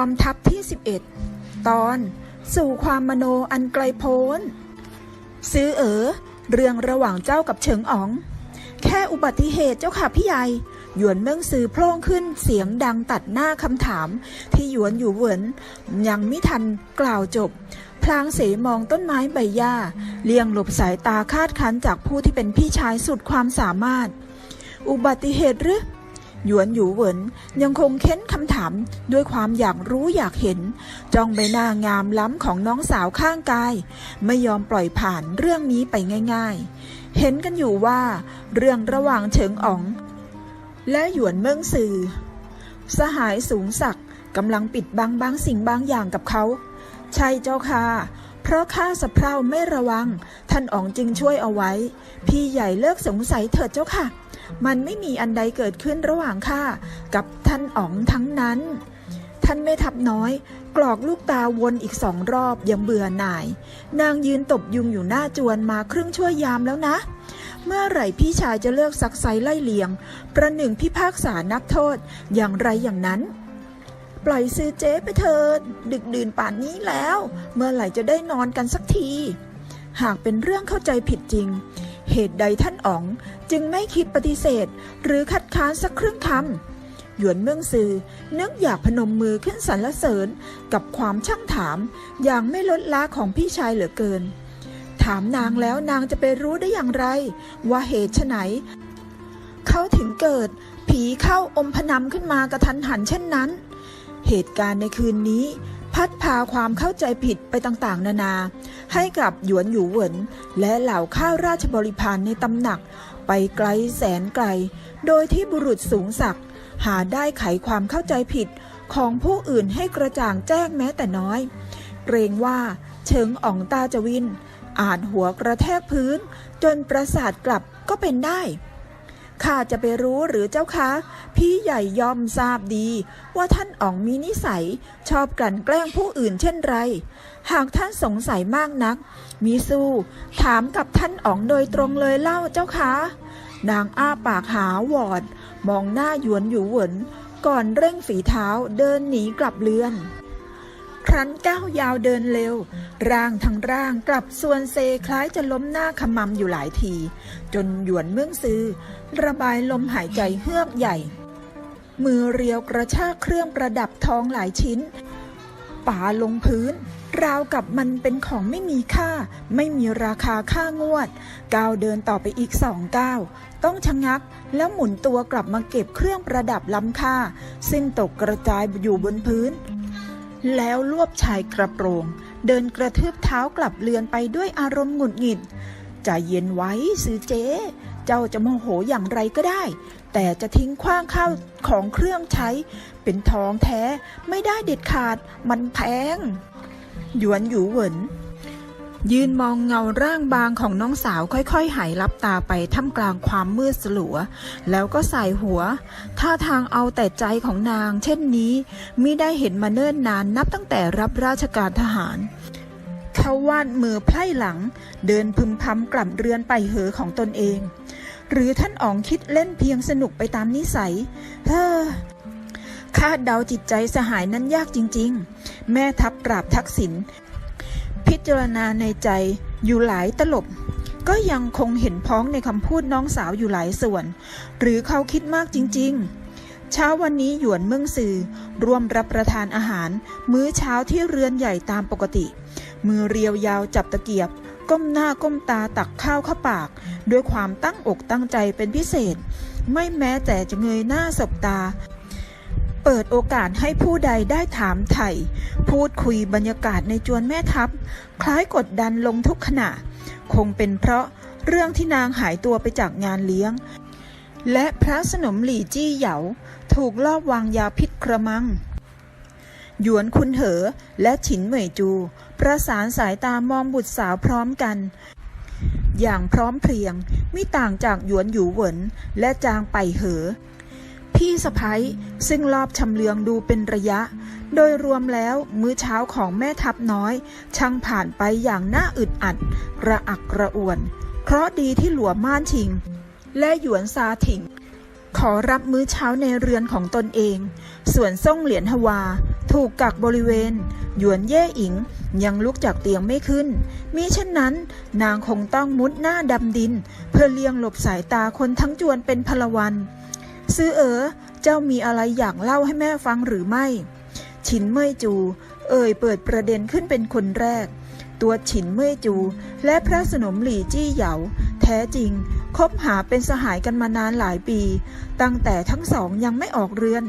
อมทัพที่ 11 ตอนสู่ความมโนอันไกลโพ้น ซื้อเอ๋อเรื่องระหว่างเจ้ากับเฉิงอ๋อง แค่อุบัติเหตุเจ้าค่ะพี่ใหญ่หยวนเมืองซื้อโพล่งขึ้นเสียงดังตัดหน้าคำถาม ที่หยวนอยู่เหวินยังไม่ทันกล่าวจบ พลางเสมองต้นไม้ใบหญ้า เลี่ยงหลบสายตาคาดคันจากผู้ที่เป็นพี่ชายสุดความสามารถ อุบัติเหตุหรือ หยวนอยู่เหวินยังคงเค้นคำถามด้วยความอยากรู้อยากเห็น จ้องใบหน้างามล้ำของน้องสาวข้างกาย ไม่ยอมปล่อยผ่านเรื่องนี้ไปง่ายๆ เห็นกันอยู่ว่าเรื่องระหว่างเฉิงอ๋อง และหยวนเมืองซือ สหายสูงศักดิ์กำลังปิดบังบางสิ่งบางอย่างกับเขา ใช่เจ้าค่ะเพราะข้าสะเพร่าไม่ระวัง ท่านอ๋องจึงช่วยเอาไว้ พี่ใหญ่เลิกสงสัยเถิดเจ้าค่ะ มันไม่มีอันใดเกิดขึ้นระหว่างข้ากับท่านอ๋องทั้งนั้น ท่านแม่ทับน้อย กรอกลูกตาวนอีกสองรอบยังเบื่อหน่าย นางยืนตบยุงอยู่หน้าจวนมาครึ่งชั่วยามแล้วนะ เมื่อไหร่พี่ชายจะเลิกซักไซไล่เลียง ประหนึ่งพิพากษานักโทษอย่างไรอย่างนั้นปล่อยซื้อเจ๊ไปเถิดดึกดื่นป่านนี้แล้ว เมื่อไหร่จะได้นอนกันสักที หากเป็นเรื่องเข้าใจผิดจริง เหตุใดท่านอ๋องจึงไม่คิดปฏิเสธ หรือคัดค้านสักครึ่งคำหยวนเมืองซือเนึกองอยากพนมมือขึ้นสรรเสริญกับความช่างถาม อย่างไม่ลดละของพี่ชายเหลือเกิน ถามนางแล้วนางจะไปรู้ได้อย่างไร ว่าเหตุไฉนเขาถึงเกิด ผีเข้าอมพนำขึ้นมากระทันหันเช่นนั้น เหตุการณ์ในคืนนี้ พัดพาความเข้าใจผิดไปต่างๆ นานา ให้กับหยวนหยูเหวินและเหล่าข้าราชบริพารในตำหนัก ไปไกลแสนไกล โดยที่บุรุษสูงศักดิ์หาได้ไขความเข้าใจผิดของผู้อื่นให้กระจ่างแจ้งแม้แต่น้อย เกรงว่าเฉิงอ่องตาจะวิน อาจหัวกระแทกพื้น จนประสาทกลับก็เป็นได้ ข้าจะไปรู้หรือเจ้าคะ พี่ใหญ่ย่อมทราบดี ว่าท่านอ๋องมีนิสัย ชอบกลั่นแกล้งผู้อื่นเช่นไร หากท่านสงสัยมากนัก มีสู้ ถามกับท่านอ๋องโดยตรงเลยเล่าเจ้าคะ นางอ้าปากหาวอด มองหน้าหยวนอยู่เหวินก่อนเร่งฝีเท้าเดินหนีกลับเรือน ครั้นก้าวยาวเดินเร็ว ร่างทั้งร่างกลับส่วนเซคล้ายจะล้มหน้าขมำอยู่หลายที จนหยวนเมืองซือระบายลมหายใจเฮือกใหญ่ มือเรียวกระชากเครื่องประดับทองหลายชิ้นป่าลงพื้น ราวกับมันเป็นของไม่มีค่า ไม่มีราคาค่างวด ก้าวเดินต่อไปอีกสองก้าวต้องชะงักแล้วหมุนตัวกลับมาเก็บเครื่องประดับล้ำค่า ซึ่งตกกระจายอยู่บนพื้น แล้วรวบชายกระโปรง เดินกระทืบเท้ากลับเรือนไปด้วยอารมณ์หงุดหงิดใจเย็นไว้ซื้อเจ๊เจ้าจะโมโหอย่างไรก็ได้ แต่จะทิ้งขว้างข้าวของเครื่องใช้ เป็นทองแท้ไม่ได้เด็ดขาดมันแพงหยวนอยูเหวิน ยืนมองเงาร่างบางของน้องสาวค่อยๆหายลับตาไปท่ามกลางความมืดสลัว แล้วก็ใส่หัว ท่าทางเอาแต่ใจของนาง เช่นนี้มิได้เห็นมาเนิ่นนานนับตั้งแต่รับราชการทหารเขาวาดมือไพร่หลัง เดินพึมพำกลับเรือนไปเหอของตนเอง หรือท่านอ๋องคิดเล่นเพียงสนุกไปตามนิสัย เฮ้อคาดเดาจิตใจสหายนั้นยากจริง ๆ แม่ทัพปราบทักษิณ พิจารณาในใจอยู่หลายตลบ ก็ยังคงเห็นพ้องในคำพูดน้องสาวอยู่หลายส่วน หรือเขาคิดมากจริง ๆ เช้าวันนี้หยวนเมืองซือร่วมรับประทานอาหาร มื้อเช้าที่เรือนใหญ่ตามปกติ มือเรียวยาวจับตะเกียบ ก้มหน้าก้มตาตักข้าวเข้าปาก ด้วยความตั้งอกตั้งใจเป็นพิเศษ ไม่แม้แต่จะเงยหน้าสบตา เปิดโอกาสให้ผู้ใดได้ถามไถ่พูดคุยบรรยากาศในจวนแม่ทัพ คล้ายกดดันลงทุกขณะ คงเป็นเพราะเรื่องที่นางหายตัวไปจากงานเลี้ยง และพระสนมหลี่จี้เหยาถูกลอบวางยาพิษกระมัง หยวนคุนเหอและฉินเหมยจู ประสานสายตามองบุตรสาวพร้อมกัน อย่างพร้อมเพรียงไม่ต่างจากหยวนหยูเหวินและจางไปเหอ พี่สะพ้ยซึ่งรอบชำเลืองดูเป็นระยะ โดยรวมแล้วมื้อเช้าของแม่ทัพน้อย ช่างผ่านไปอย่างน่าอึดอัด ระอักระอ่วน เพราะดีที่หลัวม่านชิง และหยวนซาถิง ขอรับมื้อเช้าในเรือนของตนเอง ส่วนซ่งเหรียญฮวา ถูกกักบริเวณ หยวนเย่อิงยังลุกจากเตียงไม่ขึ้น มิเช่นนั้น นางคงต้องมุดหน้าดำดิน เพื่อเลี่ยงหลบสายตาคนทั้งจวนเป็นพลวัน ซื้อเอ๋อเจ้ามีอะไรอยากเล่าให้แม่ฟังหรือไม่ ฉินเม่ยจู เอ่ยเปิดประเด็นขึ้นเป็นคนแรก ตัวฉินเม่ยจู และพระสนมหลี่จี้เหยา แท้จริงคบหาเป็นสหายกันมานานหลายปี ตั้งแต่ทั้งสองยังไม่ออกเรือน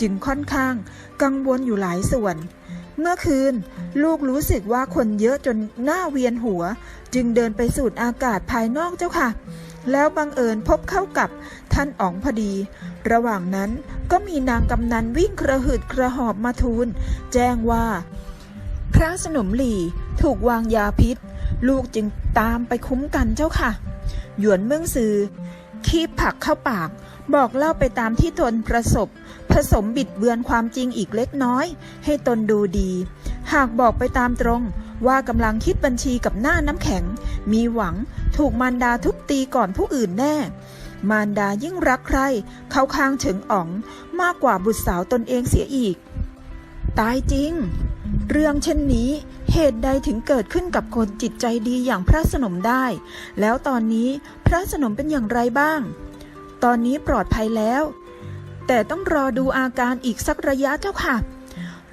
จึงค่อนข้างกังวลอยู่หลายส่วน เมื่อคืน ลูกรู้สึกว่าคนเยอะจนหน้าเวียนหัว จึงเดินไปสูดอากาศภายนอกเจ้าค่ะ แล้วบังเอิญพบเข้ากับท่านอ๋องพอดี ระหว่างนั้นก็มีนางกำนันวิ่งกระหืดกระหอบมาทูล แจ้งว่า พระสนมหลีถูกวางยาพิษ ลูกจึงตามไปคุ้มกันเจ้าค่ะ หยวนเมืองซือคีบผักเข้าปาก บอกเล่าไปตามที่ตนประสบ ผสมบิดเบือนความจริงอีกเล็กน้อย ให้ตนดูดี หากบอกไปตามตรง ว่ากำลังคิดบัญชีกับหน้าน้ำแข็ง มีหวังถูกมารดาทุบตีก่อนผู้อื่นแน่ มารดายิ่งรักใคร เข้าข้างเฉิงอ๋องมากกว่าบุตรสาวตนเองเสียอีก ตายจริง เรื่องเช่นนี้เหตุใดถึงเกิดขึ้นกับคนจิตใจดีอย่างพระสนมได้ แล้วตอนนี้พระสนมเป็นอย่างไรบ้าง ตอนนี้ปลอดภัยแล้ว แต่ต้องรอดูอาการอีกสักระยะเจ้าค่ะ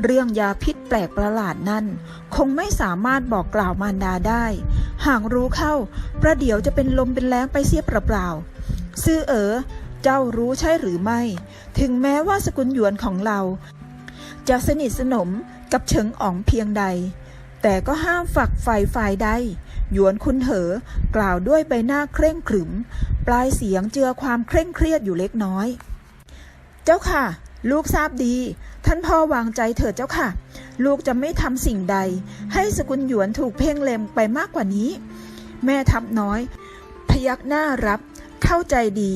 เรื่องยาพิษแปลกประหลาดนั้น คงไม่สามารถบอกกล่าวมารดาได้ หากรู้เข้า ประเดี๋ยวจะเป็นลมเป็นแรงไปเสียเปล่าๆซื่อเอ๋อเจ้ารู้ใช่หรือไม่ ถึงแม้ว่าสกุลหยวนของเรา จะสนิทสนมกับเฉิงอ๋องเพียงใด แต่ก็ห้ามฝักฝ่ายฝ่ายใด หยวนคุณเหอกล่าวด้วยใบหน้าเคร่งขรึม ปลายเสียงเจือความเคร่งเครียดอยู่เล็กน้อย เจ้าค่ะ ลูกทราบดี ท่านพ่อวางใจเถิดเจ้าค่ะ ลูกจะไม่ทำสิ่งใด ให้สกุลหยวนถูกเพ่งเล็มไปมากกว่านี้ แม่ทับน้อย พยักหน้ารับ เข้าใจดี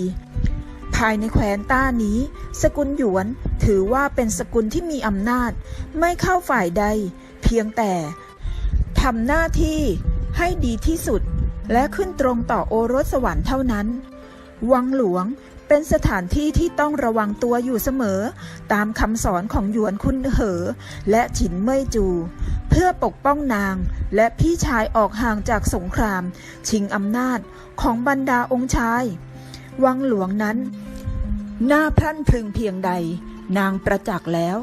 ภายในแคว้นต้านี้ สกุลหยวนถือว่าเป็นสกุลที่มีอำนาจ ไม่เข้าฝ่ายใด เพียงแต่ทำหน้าที่ ให้ดีที่สุด และขึ้นตรงต่อโอรสสวรรค์เท่านั้น วังหลวงเป็นสถานที่ที่ต้องระวังตัวอยู่เสมอ ตามคำสอนของหยวนคุณเหอ และฉินเม่ยจู เพื่อปกป้องนางและพี่ชายออกห่างจากสงคราม ชิงอำนาจของบรรดาองค์ชาย วังหลวงนั้น หน้าพรั่นพรึงเพียงใด นางประจักษ์แล้ว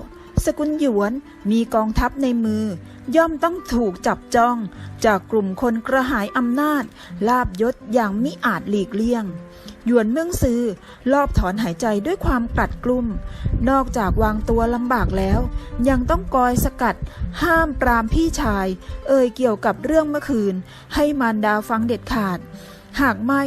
สกุลหยวนมีกองทัพในมือ ย่อมต้องถูกจับจ้อง จากกลุ่มคนกระหายอำนาจ ลาบยศอย่างมิอาจหลีกเลี่ยง หยวนเมืองซือรอบถอนหายใจด้วยความกลัดกลุ้ม นอกจากวางตัวลำบากแล้ว ยังต้องกอยสกัด ห้ามปรามพี่ชาย เอ่ยเกี่ยวกับเรื่องเมื่อคืน ให้มารดาฟังเด็ดขาด หากไม่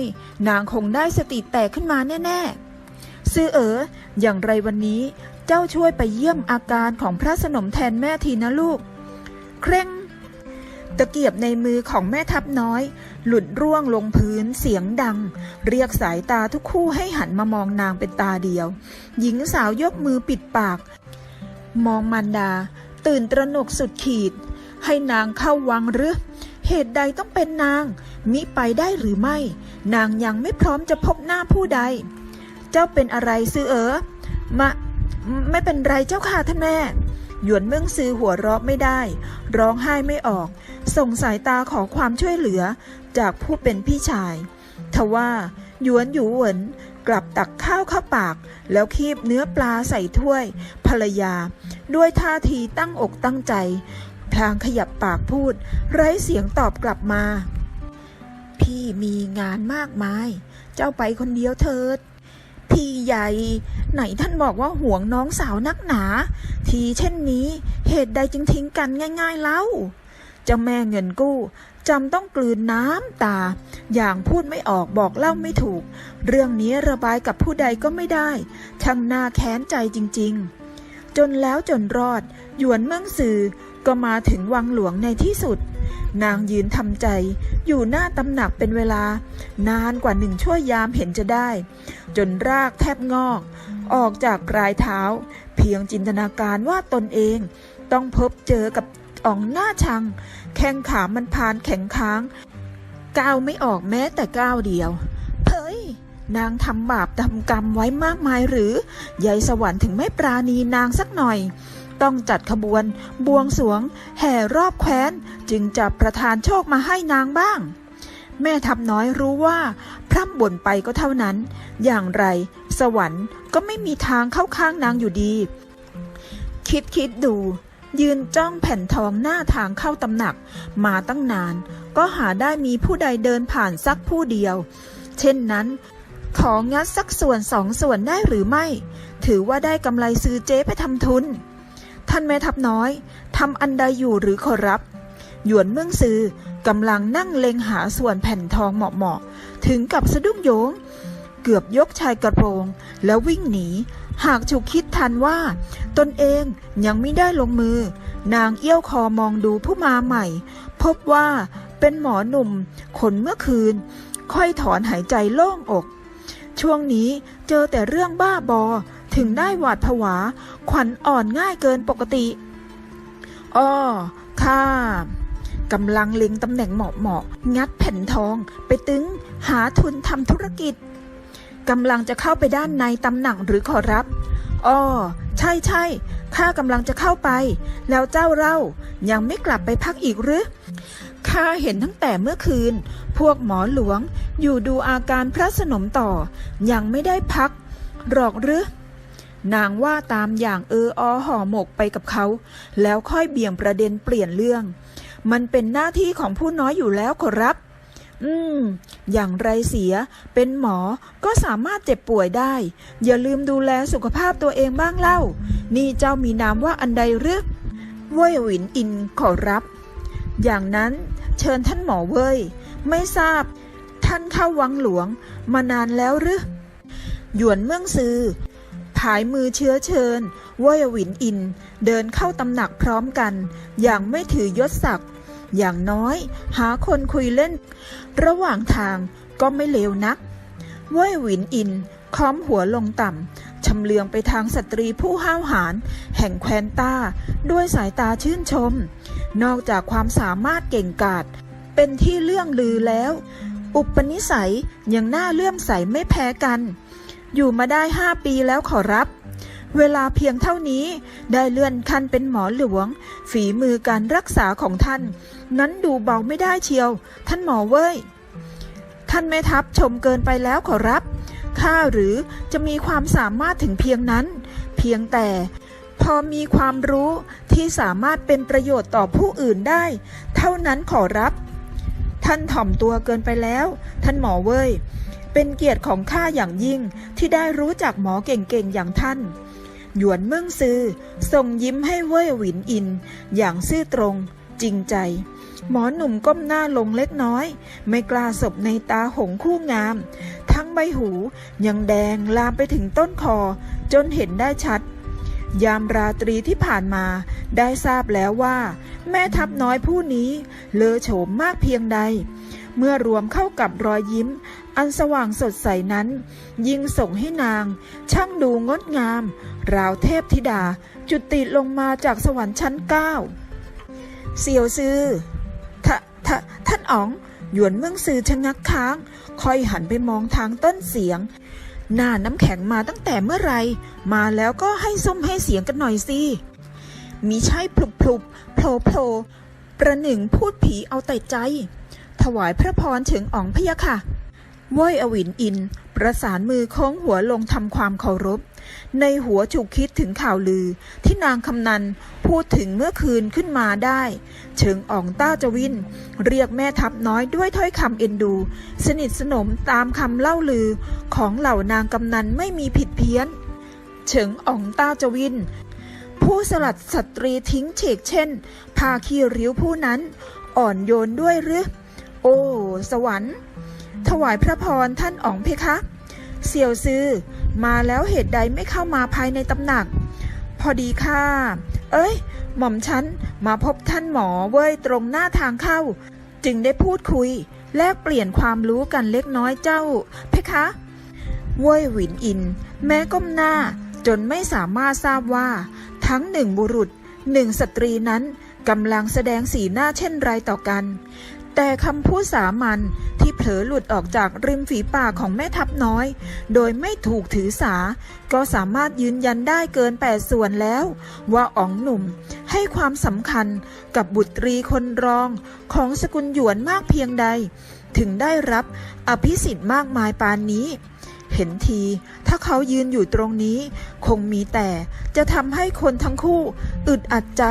นางคงได้สติแตกขึ้นมาแน่ๆซื้อเอ๋ออย่างไรวันนี้ เจ้าช่วยไปเยี่ยมอาการของพระสนมแทนแม่ทีนะลูก เคร่ง ตะเกียบในมือของแม่ทัพน้อย หลุดร่วงลงพื้นเสียงดัง เรียกสายตาทุกคู่ให้หันมามองนางเป็นตาเดียว หญิงสาวยกมือปิดปาก มองมารดา ตื่นตระหนกสุดขีด ให้นางเข้าวังหรือเหตุใดต้องเป็นนาง มิไปได้หรือไม่ นางยังไม่พร้อมจะพบหน้าผู้ใด เจ้าเป็นอะไรซื้อเอ๋อมาไม่เป็นไรเจ้าค่ะท่านแม่ หยวนเมืองซือหัวเราะไม่ได้ ร้องไห้ไม่ออก ส่งสายตาขอความช่วยเหลือจากผู้เป็นพี่ชาย ทว่าหยวนหยูเหวินกลับตักข้าวเข้าปาก แล้วคีบเนื้อปลาใส่ถ้วย ภรรยา ด้วยท่าทีตั้งอกตั้งใจ พลางขยับปากพูด ไร้เสียงตอบกลับมา พี่มีงานมากมาย เจ้าไปคนเดียวเถิด ใหญ่ ไหนท่านบอกว่าห่วงน้องสาวนักหนา ทีเช่นนี้เหตุใดจึงทิ้งกันง่าย ๆเล่าเจ้าแม่เงินกู้จำต้องกลืนน้ำตา อย่างพูดไม่ออกบอกเล่าไม่ถูก เรื่องนี้ระบายกับผู้ใดก็ไม่ได้ ช่างน่าแค้นใจจริง ๆ จนแล้วจนรอด หยวนเมืองซือก็มาถึงวังหลวงในที่สุด นางยืนทำใจ อยู่หน้าตำหนักเป็นเวลา นานกว่าหนึ่งชั่วยามเห็นจะได้ จนรากแทบงอก ออกจากกลายเท้า เพียงจินตนาการว่าตนเอง ต้องพบเจอกับอ่องหน้าชัง แข้งขามันพานแข็งค้างก้าวไม่ออกแม้แต่ก้าวเดียวเฮ้ยนางทำบาปทำกรรมไว้มากมายหรือ ยายสวรรค์ถึงไม่ปราณีนางสักหน่อย ต้องจัดขบวน บวงสวง แห่รอบแคว้น จึงจะประทานโชคมาให้นางบ้าง แม่ทับน้อยรู้ว่า พร่ำบ่นไปก็เท่านั้น อย่างไร สวรรค์ก็ไม่มีทางเข้าข้างนางอยู่ดี คิดคิดดูยืนจ้องแผ่นทองหน้าทางเข้าตำหนัก มาตั้งนาน ก็หาได้มีผู้ใดเดินผ่านสักผู้เดียว เช่นนั้น ของงัดสักส่วนสองส่วนได้หรือไม่ ถือว่าได้กำไรซื้อเจ๊ไปทำทุน ท่านแม่ทัพน้อยทำอันใดอยู่หรือขอรับ หยวนเมืองซือกำลังนั่งเล็งหาส่วนแผ่นทองเหมาะๆถึงกับสะดุ้งโยง เกือบยกชายกระโปรงแล้ววิ่งหนี หากฉุกคิดทันว่า ตนเองยังไม่ได้ลงมือ นางเอี้ยวคอมองดูผู้มาใหม่ พบว่าเป็นหมอหนุ่มขนเมื่อคืน ค่อยถอนหายใจโล่งอก ช่วงนี้เจอแต่เรื่องบ้าบอ ถึงได้หวาดผวา ขวัญอ่อนง่ายเกินปกติอ้อข้ากำลังเล็งตำแหน่งเหมาะๆงัดแผ่นทอง ไปตึงหาทุนทำธุรกิจกำลังจะเข้าไปด้านในตำหนักหรือขอรับอ้อใช่ใช่ข้ากำลังจะเข้าไป แล้วเจ้าเล่ายังไม่กลับไปพักอีกหรือข้าเห็นตั้งแต่เมื่อคืน พวกหมอหลวงอยู่ดูอาการพระสนมต่อ ยังไม่ได้พัก หรอกหรือ นางว่าตามอย่างเอออห่อหมกไปกับเขา แล้วค่อยเบี่ยงประเด็นเปลี่ยนเรื่อง มันเป็นหน้าที่ของผู้น้อยอยู่แล้วขอรับ อืม อย่างไรเสีย เป็นหมอก็สามารถเจ็บป่วยได้ อย่าลืมดูแลสุขภาพตัวเองบ้างเล่า นี่เจ้ามีนามว่าอันใดหรือเว่ยหวินอินขอรับ อย่างนั้นเชิญท่านหมอเว้ยไม่ทราบ ท่านเข้าวังหลวงมานานแล้วหรือหยวนเมืองซือ ผายมือเชื้อเชิญว่ยวินอิน เดินเข้าตำหนักพร้อมกัน อย่างไม่ถือยศศักดิ์อย่างน้อยหาคนคุยเล่น ระหว่างทางก็ไม่เลวนักว่ยวินอินค้อมหัวลงต่ำชำเลืองไปทางสตรีผู้ห้าวหาญแห่งแคว้นต้า ด้วยสายตาชื่นชม นอกจากความสามารถเก่งกาจเป็นที่เลื่องลือแล้ว อุปนิสัยยังน่าเลื่อมใสไม่แพ้กัน อยู่มาได้ห้าปีแล้วขอรับ เวลาเพียงเท่านี้ได้เลื่อนขั้นเป็นหมอหลวง ฝีมือการรักษาของท่าน นั้นดูเบาไม่ได้เชียว ท่านหมอเว้ย ท่านแม่ทัพชมเกินไปแล้วขอรับข้าหรือจะมีความสามารถถึงเพียงนั้น เพียงแต่พอมีความรู้ที่สามารถเป็นประโยชน์ต่อผู้อื่นได้ เท่านั้นขอรับ ท่านถ่อมตัวเกินไปแล้ว ท่านหมอเว้ย เป็นเกียรติของข้าอย่างยิ่งที่ได้รู้จักหมอเก่งๆอย่างท่าน หยวนเมืองซือส่งยิ้มให้เว่ยหวินอิน อย่างซื่อตรงจริงใจ หมอหนุ่มก้มหน้าลงเล็กน้อย ไม่กล้าสบในตาหงคู่งาม ทั้งใบหูยังแดงลามไปถึงต้นคอ จนเห็นได้ชัด ยามราตรีที่ผ่านมาได้ทราบแล้วว่า แม่ทัพน้อยผู้นี้เลอโฉมมากเพียงใด เมื่อรวมเข้ากับรอยยิ้ม อันสว่างสดใสนั้น ยิ่งส่งให้นาง ช่างดูงดงาม ราวเทพธิดา จุติลงมาจากสวรรค์ชั้นเก้าเสี่ยวซือททท่านอ๋อง หยวนเมืองซือชะงักค้างคอยหันไปมองทางต้นเสียง หน้าน้ำแข็งมาตั้งแต่เมื่อไหรมาแล้วก็ให้ส้มให้เสียงกันหน่อยสิมีใช่พลุบพลุบโผล่โผล่ประหนึ่งพูดผีเอาแต่ใจ ถวายพระพรเฉิงอ๋องพยะค่ะว้อยอวินอิน ประสานมือโค้งหัวลงทำความเคารพ ในหัวฉุกคิดถึงข่าวลือ ที่นางคำนันพูดถึงเมื่อคืนขึ้นมาได้เฉิงอ๋องต้าจวิน เรียกแม่ทัพน้อยด้วยถ้อยคำเอ็นดู สนิทสนมตามคำเล่าลือของเหล่านางกำนันไม่มีผิดเพี้ยน เฉิงอ๋องต้าจวิน ผู้สลัดสตรีทิ้งเฉกเช่น พาขี้ริ้วผู้นั้น อ่อนโยนด้วยหรือ โอ้ สวรรค์ ถวายพระพรท่านอ๋องเพคะ เสี่ยวซือ มาแล้วเหตุใดไม่เข้ามาภายในตำหนัก พอดีค่ะ เอ้ย หม่อมฉันมาพบท่านหมอเว้ยตรงหน้าทางเข้า จึงได้พูดคุย แลกเปลี่ยนความรู้กันเล็กน้อยเจ้า เพคะเว่ยหวินอิน แม้ก้มหน้าจนไม่สามารถทราบว่า ทั้งหนึ่งบุรุษหนึ่งสตรีนั้นกำลังแสดงสีหน้าเช่นไรต่อกัน แต่คำพูดสามัญที่เผลอหลุดออกจากริมฝีปากของแม่ทัพน้อย โดยไม่ถูกถือสา ก็สามารถยืนยันได้เกินแปดส่วนแล้ว ว่าอ๋องหนุ่มให้ความสำคัญกับบุตรีคนรองของสกุลหยวนมากเพียงใด ถึงได้รับอภิสิทธิ์มากมายปานนี้เห็นทีถ้าเขายืนอยู่ตรงนี้ คงมีแต่จะทำให้คนทั้งคู่อึดอัดใจ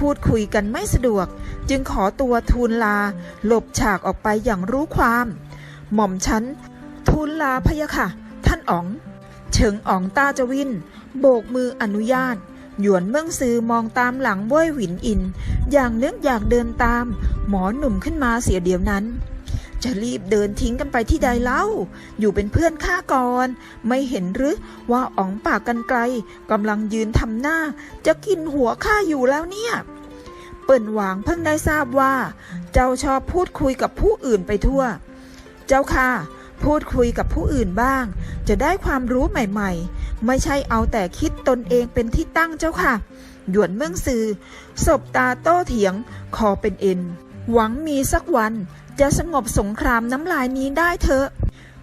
พูดคุยกันไม่สะดวก จึงขอตัวทูลลา หลบฉากออกไปอย่างรู้ความ หม่อมฉันทูลลาพะยะค่ะ ท่านอ๋อง เฉิงอ๋องต้าจะวิน โบกมืออนุญาต หยวนเมืองซือมองตามหลังบ้วยหวินอิน อย่างนึกอยากเดินตาม หมอหนุ่มขึ้นมาเสียเดียวนั้น จะรีบเดินทิ้งกันไปที่ใดเล่า อยู่เป็นเพื่อนข้าก่อน ไม่เห็นหรือว่าอ๋องปากกันไกลกำลังยืนทำหน้า จะกินหัวข้าอยู่แล้วเนี่ย เปิ่นหวางเพิ่งได้ทราบว่า เจ้าชอบพูดคุยกับผู้อื่นไปทั่ว เจ้าค่ะ พูดคุยกับผู้อื่นบ้าง จะได้ความรู้ใหม่ๆ ไม่ใช่เอาแต่คิดตนเองเป็นที่ตั้งเจ้าค่ะ หยวนเมืองซือศบตาโต้เถียง คอเป็นเอ็นหวังมีสักวัน จะสงบสงครามน้ำลายนี้ได้เถอะ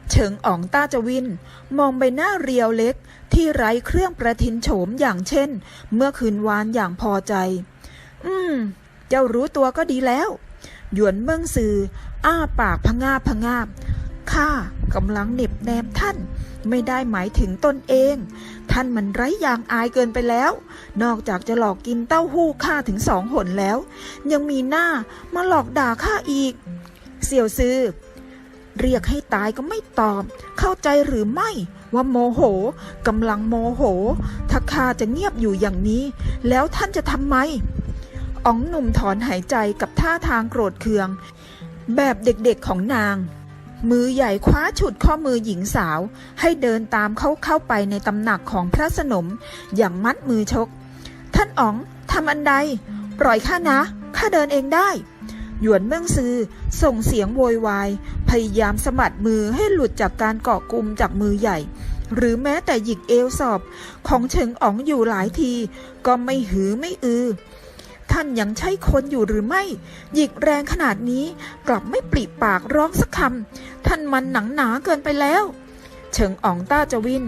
เฉิงอ๋องต้าจวิน มองใบหน้าเรียวเล็ก ที่ไร้เครื่องประทินโฉมอย่างเช่น เมื่อคืนวานอย่างพอใจ อืม เจ้ารู้ตัวก็ดีแล้ว หยวนเมืองซือ อ้าปากพะงาพะงาบข้ากำลังเหน็บแนมท่าน ไม่ได้หมายถึงตนเอง ท่านมันไร้ยางอายเกินไปแล้ว นอกจากจะหลอกกินเต้าหู้ข้าถึงสองหนแล้ว ยังมีหน้ามาหลอกด่าข้าอีก เสี่ยวซือเรียกให้ตายก็ไม่ตอบ เข้าใจหรือไม่ว่าโมโหกำลังโมโห ถ้าข้าจะเงียบอยู่อย่างนี้ แล้วท่านจะทำไมอ๋องหนุ่มถอนหายใจกับท่าทางโกรธเคือง แบบเด็กๆของนาง มือใหญ่คว้าฉุดข้อมือหญิงสาว ให้เดินตามเขาเข้าไปในตำหนักของพระสนม อย่างมัดมือชก ท่านอ๋องทำอันใด ปล่อยข้านะข้าเดินเองได้ หยวนเมืองซือส่งเสียงโวยวาย พยายามสะบัดมือให้หลุดจากการเกาะกลุ่มจากมือใหญ่ หรือแม้แต่หยิกเอวสอบของเฉิงอ๋องอยู่หลายที ก็ไม่หือไม่อือ ท่านยังใช่คนอยู่หรือไม่ หยิกแรงขนาดนี้กลับไม่ปริปากร้องสักคำท่านมันหนังหนาเกินไปแล้ว เฉิงอ๋องต้าจะวิน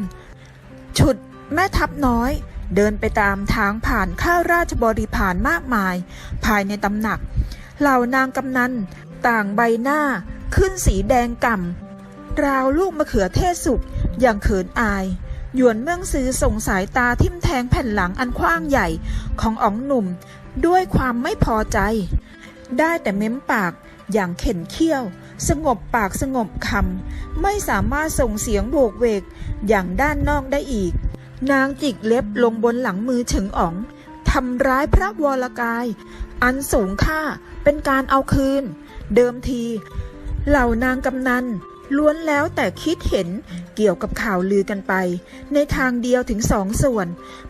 ฉุดแม่ทัพน้อยเดินไปตามทางผ่านข้าราชบริพารมากมาย ภายในตำหนัก เหล่านางกำนัน ต่างใบหน้า ขึ้นสีแดงก่ำราวลูกมะเขือเทศสุกอย่างเขินอาย หยวนเมืองซือส่งสายตาทิ่มแทงแผ่นหลังอันกว้างใหญ่ของอ๋องหนุ่ม ด้วยความไม่พอใจ ได้แต่เม้มปากอย่างเข็นเขี้ยว สงบปากสงบคำไม่สามารถส่งเสียงโบกเวกอย่างด้านนอกได้อีก นางจิกเล็บลงบนหลังมือเฉิงอ๋องทำร้ายพระวรกาย อันสูงค่าเป็นการเอาคืน เดิมที เหล่านางกำนันล้วนแล้วแต่คิดเห็นเกี่ยวกับข่าวลือกันไป ในทางเดียวถึงสองส่วน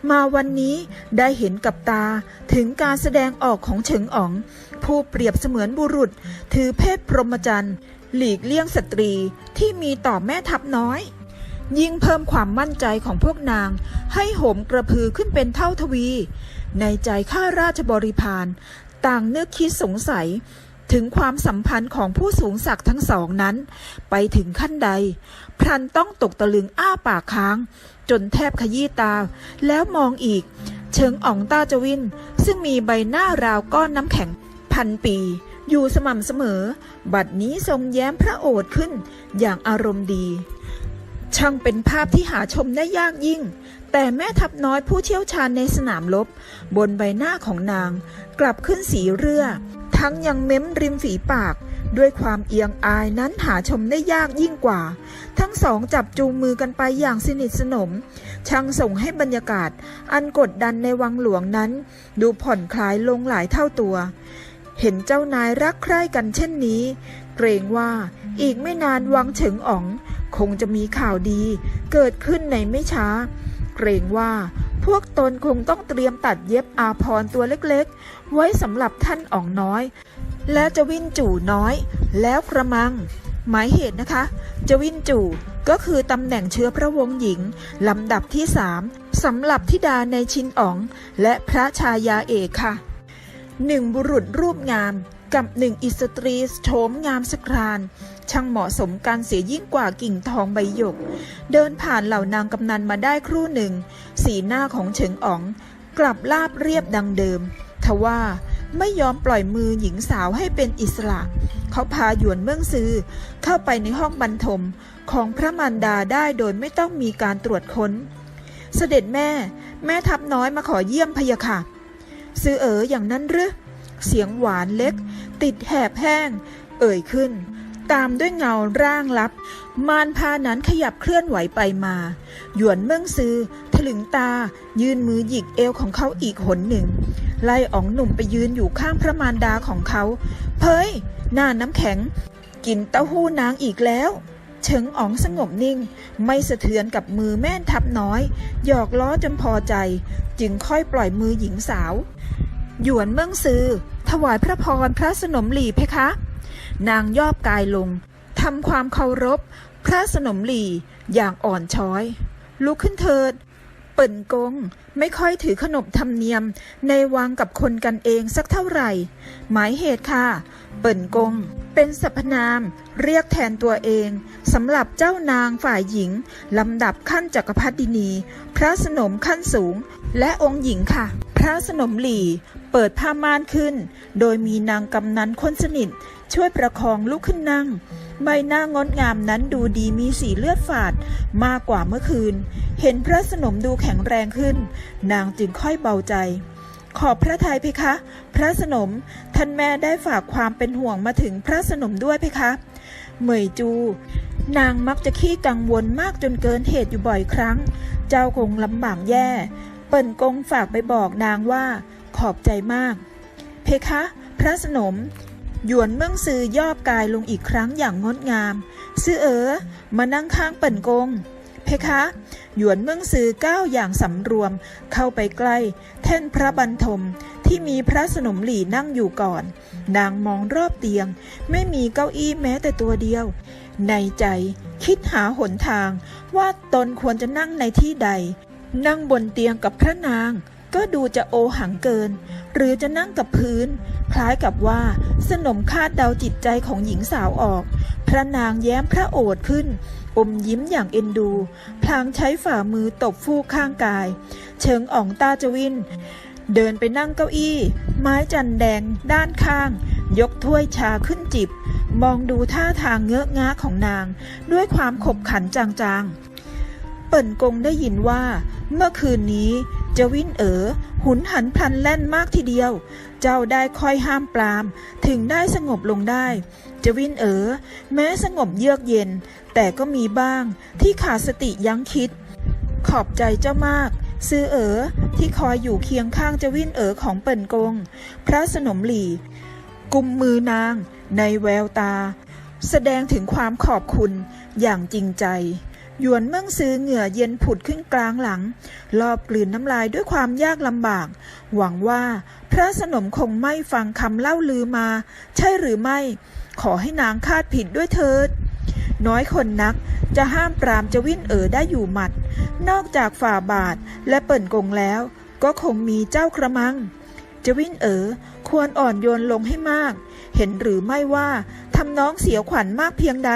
มาวันนี้ได้เห็นกับตาถึงการแสดงออกของเฉิงอ๋อง ผู้เปรียบเสมือนบุรุษ ถือเพศพรหมจรรย์หลีกเลี่ยงสตรีที่มีต่อแม่ทัพน้อย ยิ่งเพิ่มความมั่นใจของพวกนาง ให้โหมกระพือขึ้นเป็นเท่าทวี ในใจข้าราชบริพารต่างนึกคิดสงสัยถึงความสัมพันธ์ของผู้สูงศักดิ์ทั้งสองนั้น ไปถึงขั้นใด พรันต้องตกตะลึงอ้าปากค้าง จนแทบขยี้ตา แล้วมองอีก เชิงอ่องต้าจวิน ซึ่งมีใบหน้าราวก้อนน้ำแข็ง พันปี อยู่สม่ำเสมอ บัดนี้ทรงแย้มพระโอษฐ์ขึ้น อย่างอารมณ์ดี ช่างเป็นภาพที่หาชมได้ยากยิ่ง แต่แม่ทัพน้อยผู้เชี่ยวชาญในสนามรบบนใบหน้าของนาง กลับขึ้นสีเรือ ทั้งยังเม้มริมฝีปาก ด้วยความเอียงอายนั้นหาชมได้ยากยิ่งกว่า ทั้งสองจับจูงมือกันไปอย่างสนิทสนม ช่างส่งให้บรรยากาศ อันกดดันในวังหลวงนั้น ดูผ่อนคลายลงหลายเท่าตัว เห็นเจ้านายรักใคร่กันเช่นนี้ เกรงว่าอีกไม่นานวังเฉิงอ๋อง คงจะมีข่าวดี เกิดขึ้นในไม่ช้า เกรงว่า พวกตนคงต้องเตรียมตัดเย็บอาพรตัวเล็กๆ ไว้สำหรับท่านอ๋องน้อย และจะวินจู่น้อย แล้วกระมัง หมายเหตุนะคะ จะวินจู่ก็คือตำแหน่งเชื้อพระวงศ์หญิง ลำดับที่สามสำหรับธิดาในชินอ๋อง และพระชายาเอกค่ะหนึ่งบุรุษรูปงามกับหนึ่งอิสตรีโฉมงามสกราน ช่างเหมาะสมกันเสียยิ่งกว่ากิ่งทองใบหยก เดินผ่านเหล่านางกำนันมาได้ครู่หนึ่ง สีหน้าของเฉิงอ๋องกลับราบเรียบดังเดิม ทว่าไม่ยอมปล่อยมือหญิงสาวให้เป็นอิสระ เขาพาหยวนเมืองซือเข้าไปในห้องบรรทมของพระมารดาได้โดยไม่ต้องมีการตรวจค้น เสด็จแม่ แม่ทับน้อยมาขอเยี่ยมพยะค่ะ ซื้อเอ๋ออย่างนั้นหรือเสียงหวานเล็ก ติดแหบแห้ง เอ่ยขึ้น ตามด้วยเงาร่างลับ มารพานั้นขยับเคลื่อนไหวไปมา หยวนเมืองซือถลึงตา ยืนมือหยิกเอวของเขาอีกหนหนึ่ง ไล่อ๋องหนุ่มไปยืนอยู่ข้างพระมารดาของเขา เพยหน้าน้ำแข็ง กินเต้าหู้นางอีกแล้วเฉิงอ๋องสงบนิ่ง ไม่สะเทือนกับมือแม่ทับน้อย หยอกล้อจนพอใจ จึงค่อยปล่อยมือหญิงสาว หยวนเมืองซือถวายพระพรพระสนมหลีเพคะ นางย่อบกายลงทำความเคารพ พระสนมหลีอย่างอ่อนช้อย ลุกขึ้นเถิด เปิ่นกงไม่ค่อยถือขนบธรรมเนียมในวังกับคนกันเองสักเท่าไหร่ หมายเหตุค่ะ เปิ่นกง เป็นสรรพนามเรียกแทนตัวเองสำหรับเจ้านางฝ่ายหญิงลำดับขั้นจักรพรรดินี พระสนมขั้นสูง และองค์หญิงค่ะ พระสนมหลีเปิดผ้าม่านขึ้น โดยมีนางกำนันคนสนิท ช่วยประคองลุกขึ้นนั่ง ใบหน้างดงามนั้นดูดีมีสีเลือดฝาดมากกว่าเมื่อคืน เห็นพระสนมดูแข็งแรงขึ้น นางจึงค่อยเบาใจ ขอบพระทัยเพคะ พระสนมท่านแม่ได้ฝากความเป็นห่วงมาถึงพระสนมด้วยเพคะ เหมยจู นางมักจะขี้กังวลมากจนเกินเหตุอยู่บ่อยครั้ง เจ้าคงลำบากแย่ เปิ่นกงฝากไปบอกนางว่าขอบใจมาก เพคะ พระสนม หยวนเมืองซือย่อบกายลงอีกครั้งอย่างงดงาม ซื่อเอ๋อมานั่งข้างเปิ่นกง เพคะ หยวนเมืองซือก้าวอย่างสำรวม เข้าไปใกล้ แท่นพระบรรทมที่มีพระสนมหลี่นั่งอยู่ก่อน นางมองรอบเตียง ไม่มีเก้าอี้แม้แต่ตัวเดียว ในใจคิดหาหนทางว่าตนควรจะนั่งในที่ใด นั่งบนเตียงกับพระนาง ก็ดูจะโอหังเกิน หรือจะนั่งกับพื้น คล้ายกับว่าสนมคาดเดาจิตใจของหญิงสาวออก พระนางแย้มพระโอษฐ์ขึ้น อมยิ้มอย่างเอ็นดู พลางใช้ฝ่ามือตบฟูกข้างกาย เชิงอ่องตาจวิน เดินไปนั่งเก้าอี้ ไม้จันแดง ด้านข้าง ยกถ้วยชาขึ้นจิบ มองดูท่าทางเงอะงะของนาง ด้วยความขบขันจางๆ เปิ่นกงได้ยินว่า เมื่อคืนนี้ เจวินเอ๋อหุนหันพลันแล่นมากทีเดียว เจ้าได้คอยห้ามปราม ถึงได้สงบลงได้เจวินเอ๋อแม้สงบเยือกเย็น แต่ก็มีบ้างที่ขาดสติยั้งคิด ขอบใจเจ้ามาก ซื้อเอ๋อที่คอยอยู่เคียงข้างเจวินเอ๋อของเปิ่นกง พระสนมหลีกุมมือนาง ในแววตา แสดงถึงความขอบคุณอย่างจริงใจ หยวนเมืองซื้อเหงื่อเย็นผุดขึ้นกลางหลัง รอบกลืนน้ำลายด้วยความยากลำบาก หวังว่าพระสนมคงไม่ฟังคำเล่าลือมา ใช่หรือไม่ ขอให้นางคาดผิดด้วยเถิด น้อยคนนักจะห้ามปรามจะวิ่นเอ๋อได้อยู่หมัด นอกจากฝ่าบาทและเปิ่นกงแล้ว ก็คงมีเจ้ากระมัง จะวิ่นเอ๋อควรอ่อนโยนลงให้มาก เห็นหรือไม่ว่าทำน้องเสียขวัญมากเพียงใด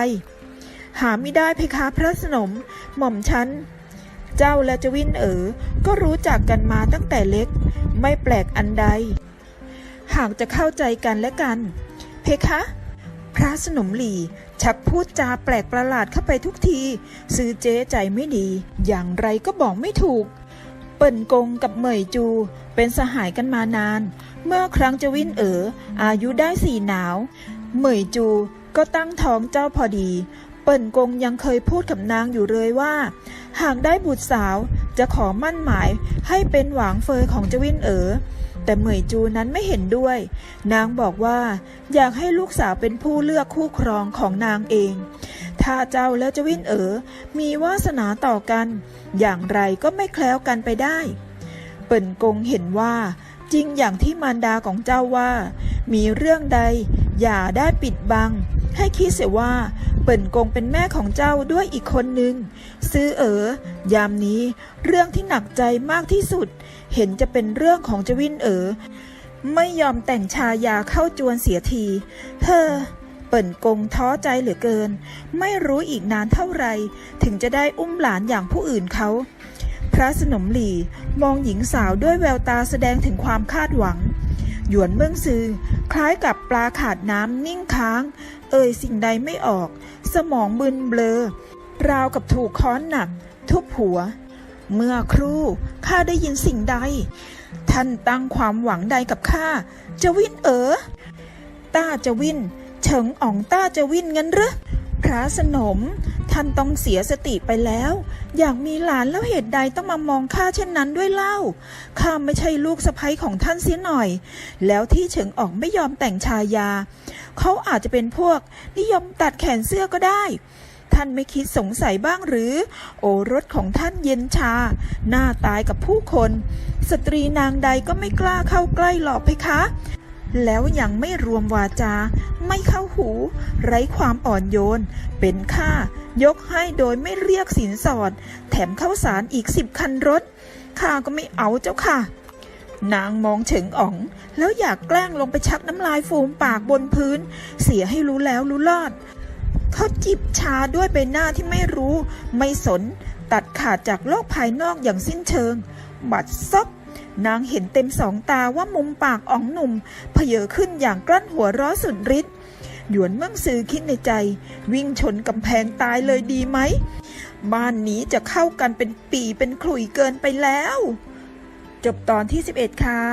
หาไม่ได้เพคะพระสนม หม่อมฉัน เจ้าและจวินเอ๋อ ก็รู้จักกันมาตั้งแต่เล็ก ไม่แปลกอันใด หากจะเข้าใจกันและกัน เพคะ พระสนมหลีชักพูดจาแปลกประหลาดเข้าไปทุกที ซื้อเจ๊ใจไม่ดี อย่างไรก็บอกไม่ถูก เปิ่นกงกับเหมยจู เป็นสหายกันมานาน เมื่อครั้งจวินเอ๋ออายุได้สี่หนาว เหมยจูก็ตั้งท้องเจ้าพอดี เปิ่นกงยังเคยพูดกับนางอยู่เลยว่า หากได้บุตรสาวจะขอมั่นหมายให้เป็นหวางเฟยของเจวินเอ๋อแต่เหมยจูนั้นไม่เห็นด้วย นางบอกว่า อยากให้ลูกสาวเป็นผู้เลือกคู่ครองของนางเอง ถ้าเจ้าและเจวินเอ๋อมีวาสนาต่อกัน อย่างไรก็ไม่แคล้วกันไปได้ เปิ่นกงเห็นว่าจริงอย่างที่มารดาของเจ้าว่า มีเรื่องใด อย่าได้ปิดบัง ให้คิดเสียว่า เปิ่นกงเป็นแม่ของเจ้าด้วยอีกคนหนึ่งซื้อเอ๋อยามนี้เรื่องที่หนักใจมากที่สุด เห็นจะเป็นเรื่องของจวินเอ๋อไม่ยอมแต่งชายาเข้าจวนเสียทีเธอเปิ่นกงท้อใจเหลือเกิน ไม่รู้อีกนานเท่าไหรถึงจะได้อุ้มหลานอย่างผู้อื่นเขา พระสนมหลีมองหญิงสาวด้วยแววตาแสดงถึงความคาดหวัง หยวนเมืองซือคล้ายกับปลาขาดน้ำนิ่งค้าง เอ่ยสิ่งใดไม่ออก สมองมึนเบลอ ราวกับถูกค้อนหนัก ทุบหัว เมื่อครู่ข้าได้ยินสิ่งใด ท่านตั้งความหวังใดกับข้าจะวินเอ๋อต้าจะวินเฉิงอ่องต้าจะวินงั้นหรือ พระสนม ท่านต้องเสียสติไปแล้ว อยากมีหลานแล้วเหตุใดต้องมามองข้าเช่นนั้นด้วยเล่าข้าไม่ใช่ลูกสะใภ้ของท่านเสียหน่อย แล้วที่เฉิงอองไม่ยอมแต่งชายา เขาอาจจะเป็นพวก นิยมตัดแขนเสื้อก็ได้ท่านไม่คิดสงสัยบ้างหรือ โอรสของท่านเย็นชา หน้าตายกับผู้คน สตรีนางใดก็ไม่กล้าเข้าใกล้หรอกเพคะ แล้วยังไม่รวมวาจา ไม่เข้าหู ไร้ความอ่อนโยน เป็นค่ายกให้โดยไม่เรียกสินสอด แถมเข้าสารอีกสิบคันรถข้าก็ไม่เอาเจ้าค่ะ นางมองเฉิงอ๋อง แล้วอยากแกล้งลงไปชักน้ำลายฟูมปากบนพื้น เสียให้รู้แล้วรู้รอดเขาจิบชาด้วยใบหน้าที่ไม่รู้ ไม่สน ตัดขาดจากโลกภายนอกอย่างสิ้นเชิง บัดซบ นางเห็นเต็มสองตาว่ามุมปากอ๋องหนุ่มเพเยอขึ้นอย่างกลั้นหัวร้อสุดฤทธิ์หยวนเมืองซือคิดในใจ วิ่งชนกำแพงตายเลยดีไหม บ้านนี้จะเข้ากันเป็นปีเป็นขลุ่ยเกินไปแล้ว จบตอนที่ 11 ค่ะ